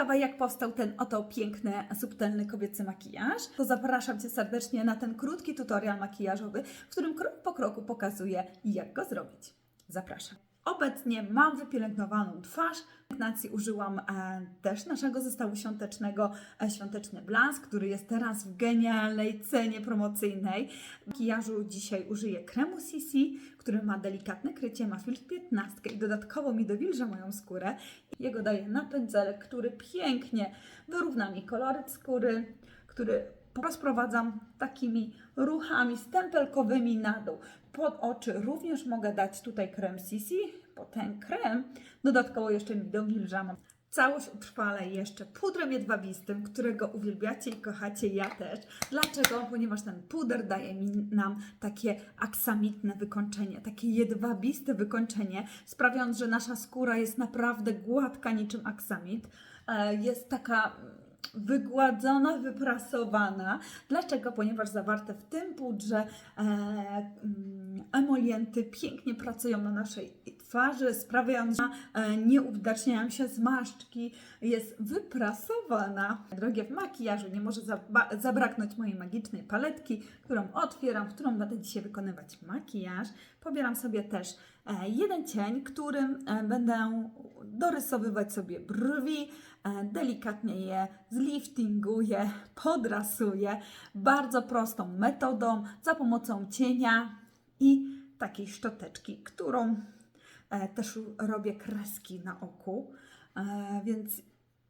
ciekawa, jak powstał ten oto piękny, subtelny kobiecy makijaż, to zapraszam Cię serdecznie na ten krótki tutorial makijażowy, w którym krok po kroku pokazuję, jak go zrobić. Zapraszam. Obecnie mam wypielęgnowaną twarz. Pielęgnacji użyłam e, też naszego zestawu świątecznego, e, świąteczny blans, który jest teraz w genialnej cenie promocyjnej. W makijażu dzisiaj użyję kremu CC, który ma delikatne krycie, ma filtr 15 i dodatkowo mi dowilża moją skórę. Jego daję na pędzelek, który pięknie wyrówna mi koloryt skóry, który rozprowadzam takimi ruchami stempelkowymi na dół. Pod oczy również mogę dać tutaj krem CC, bo ten krem dodatkowo jeszcze mi dowilża. Całość utrwalę jeszcze pudrem jedwabistym, którego uwielbiacie i kochacie, ja też. Dlaczego? Ponieważ ten puder daje mi, nam takie aksamitne wykończenie, takie jedwabiste wykończenie, sprawiając, że nasza skóra jest naprawdę gładka niczym aksamit. E, Jest taka wygładzona, wyprasowana. Dlaczego? Ponieważ zawarte w tym pudrze e, mm, emolienty pięknie pracują na naszej twarzy, sprawiając, że e, nie uwidaczniają się zmarszczki. Jest wyprasowana. Drogie w makijażu nie może zabraknąć mojej magicznej paletki, którą otwieram, którą będę dzisiaj wykonywać makijaż. Pobieram sobie też e, jeden cień, którym e, będę dorysowywać sobie brwi, e, delikatnie je zliftinguję, podrasuję bardzo prostą metodą za pomocą cienia i takiej szczoteczki, którą też robię kreski na oku, więc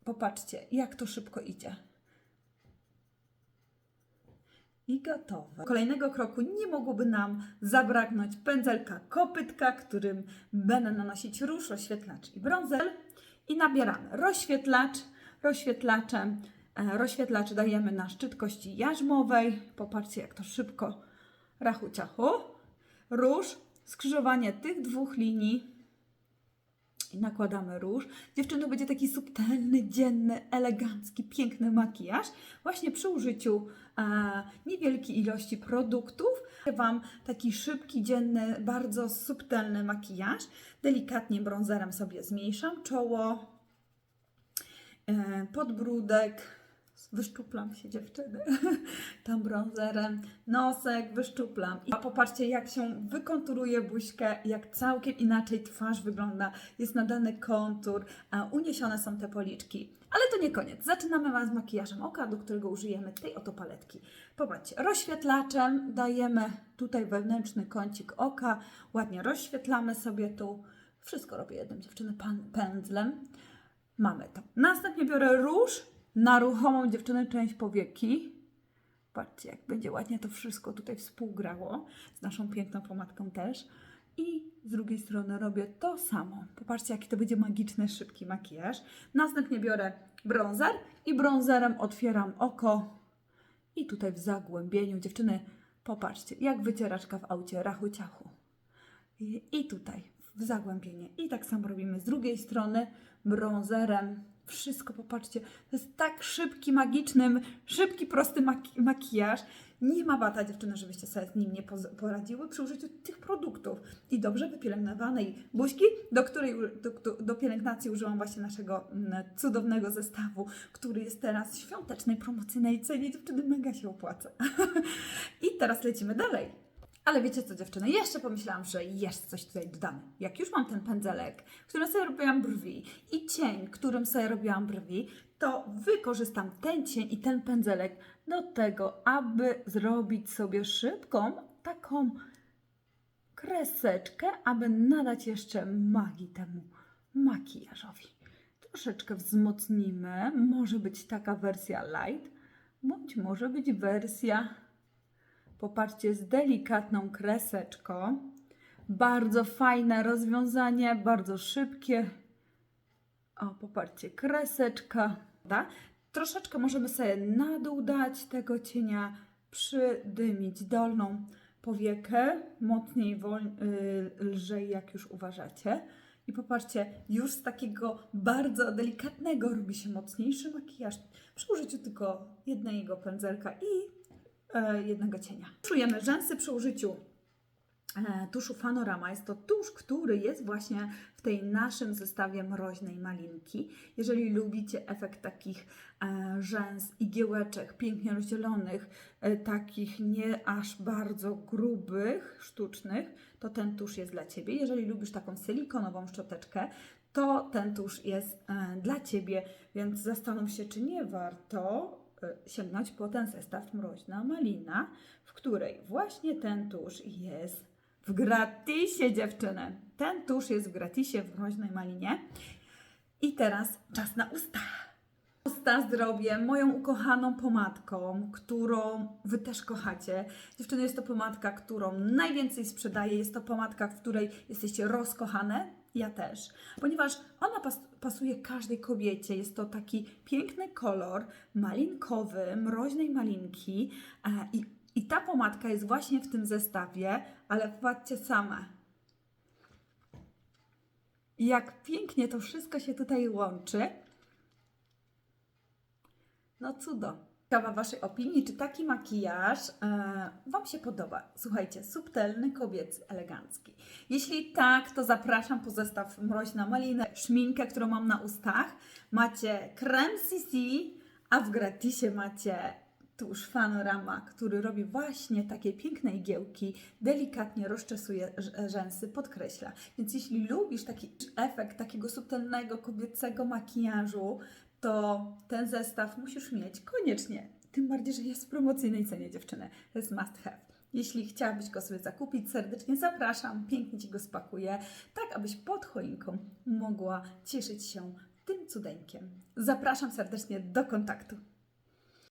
popatrzcie, jak to szybko idzie. I gotowe. Kolejnego kroku nie mogłoby nam zabraknąć pędzelka kopytka, którym będę nanosić róż, rozświetlacz i brązer. I nabieramy rozświetlacz. Rozświetlaczem, rozświetlacz dajemy na szczyt kości jarzmowej. Popatrzcie, jak to szybko rachu ciachu. Róż, skrzyżowanie tych dwóch linii nakładamy róż. Dziewczyny, będzie taki subtelny, dzienny, elegancki, piękny makijaż. Właśnie przy użyciu e, niewielkiej ilości produktów Wam taki szybki, dzienny, bardzo subtelny makijaż. Delikatnie brązerem sobie zmniejszam czoło, e, podbródek. Wyszczuplam się dziewczyny tam brązerem, nosek wyszczuplam. A popatrzcie, jak się wykonturuje buźkę, jak całkiem inaczej twarz wygląda. Jest nadany kontur, a uniesione są te policzki. Ale to nie koniec. Zaczynamy z makijażem oka, do którego użyjemy tej oto paletki. Popatrzcie, rozświetlaczem dajemy tutaj wewnętrzny kącik oka, ładnie rozświetlamy sobie tu. Wszystko robię jednym dziewczyny pędzlem. Mamy to. Następnie biorę róż na ruchomą dziewczynę część powieki. Patrzcie, jak będzie ładnie to wszystko tutaj współgrało z naszą piękną pomadką też. I z drugiej strony robię to samo. Popatrzcie, jaki to będzie magiczny, szybki makijaż. Następnie biorę bronzer i bronzerem otwieram oko. I tutaj w zagłębieniu, dziewczyny, popatrzcie, jak wycieraczka w aucie, rachu ciachu. I, I tutaj w zagłębienie. I tak samo robimy z drugiej strony bronzerem. Wszystko, popatrzcie, to jest tak szybki, magiczny, szybki, prosty maki- makijaż. Nie ma bata, dziewczyny, żebyście sobie z nim nie poradziły przy użyciu tych produktów. I dobrze wypielęgnowanej buźki, do której do, do pielęgnacji użyłam właśnie naszego mm, cudownego zestawu, który jest teraz w świątecznej, promocyjnej cenie. Dziewczyny, mega się opłaca. I teraz lecimy dalej. Ale wiecie co, dziewczyny, jeszcze pomyślałam, że jest coś tutaj dodane. Jak już mam ten pędzelek, którym sobie robiłam brwi i cień, którym sobie robiłam brwi, to wykorzystam ten cień i ten pędzelek do tego, aby zrobić sobie szybką taką kreseczkę, aby nadać jeszcze magii temu makijażowi. Troszeczkę wzmocnimy. Może być taka wersja light, bądź może być wersja Popatrzcie, z delikatną kreseczką. Bardzo fajne rozwiązanie, bardzo szybkie. O, popatrzcie, kreseczka. Da? Troszeczkę możemy sobie na dół dać tego cienia, przydymić dolną powiekę, mocniej, wol- y, lżej, jak już uważacie. I popatrzcie, już z takiego bardzo delikatnego robi się mocniejszy makijaż przy użyciu tylko jednego pędzelka i jednego cienia. Czujemy rzęsy przy użyciu e, tuszu Fanorama. Jest to tusz, który jest właśnie w tej naszym zestawie mroźnej malinki. Jeżeli lubicie efekt takich e, rzęs, igiełeczek pięknie rozdzielonych, e, takich nie aż bardzo grubych, sztucznych, to ten tusz jest dla Ciebie. Jeżeli lubisz taką silikonową szczoteczkę, to ten tusz jest e, dla Ciebie, więc zastanów się, czy nie warto e, sięgnąć po ten zestaw mroźna malina, w której właśnie ten tusz jest w gratisie, dziewczyny. Ten tusz jest w gratisie w mroźnej malinie. I teraz czas na usta. Usta zdrowie, moją ukochaną pomadką, którą Wy też kochacie. Dziewczyny, jest to pomadka, którą najwięcej sprzedaję. Jest to pomadka, w której jesteście rozkochane. Ja też, ponieważ ona pas pasuje każdej kobiecie. Jest to taki piękny kolor malinkowy, mroźnej malinki. E, i, I ta pomadka jest właśnie w tym zestawie, ale patrzcie same. Jak pięknie to wszystko się tutaj łączy. No cudo. Ciekawa Waszej opinii, czy taki makijaż e, Wam się podoba? Słuchajcie, subtelny, kobiecy, elegancki. Jeśli tak, to zapraszam po zestaw mroźna malina, szminkę, którą mam na ustach. Macie krem CC, a w gratisie macie tusz Fanorama, który robi właśnie takie piękne igiełki, delikatnie rozczesuje rz- rzęsy, podkreśla. Więc jeśli lubisz taki efekt takiego subtelnego, kobiecego makijażu, to ten zestaw musisz mieć koniecznie. Tym bardziej, że jest w promocyjnej cenie dziewczyny. To jest must have. Jeśli chciałabyś go sobie zakupić, serdecznie zapraszam, pięknie Ci go spakuję, tak abyś pod choinką mogła cieszyć się tym cudeńkiem. Zapraszam serdecznie do kontaktu.